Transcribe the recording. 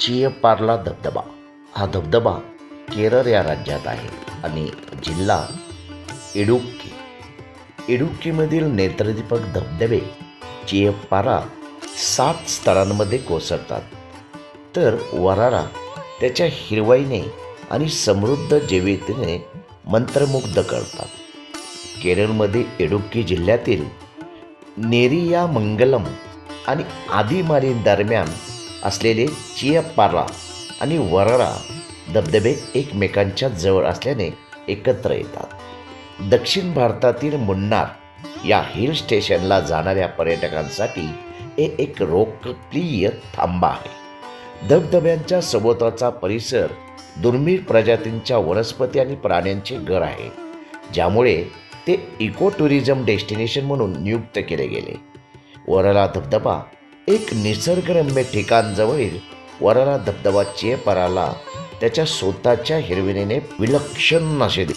चियपार्ला धबधबा. हा धबधबा केरळ या राज्यात आहे आणि जिल्हा इडुक्की. इडुक्कीमधील नेत्रदीपक धबधबे चियपारा सात स्थळांमध्ये कोसळतात. तर वरारा त्याच्या हिरवाईने आणि समृद्ध जीवितने मंत्रमुग्ध करतात. केरळमध्ये इडुक्की जिल्ह्यातील नेरिया मंगलम आणि आदिमारी दरम्यान असलेले चियप्पारा आणि वरारा धबधबे एकमेकांच्या जवळ असल्याने एकत्र येतात. दक्षिण भारतातील मुन्नार या हिल स्टेशनला जाणाऱ्या पर्यटकांसाठी हे एक लोकप्रिय थांबा आहे. धबधब्यांच्या सभोवतालचा परिसर दुर्मिळ प्रजातींच्या वनस्पती आणि प्राण्यांचे घर आहे ज्यामुळे ते इको टुरिझम डेस्टिनेशन म्हणून नियुक्त केले गेले. वराला धबधबा एक निसर्गरम्य ठिकाणजवळील वराला धबधबा चेपराला त्याच्या स्वतःच्या हिरविणीने विलक्षण असे दे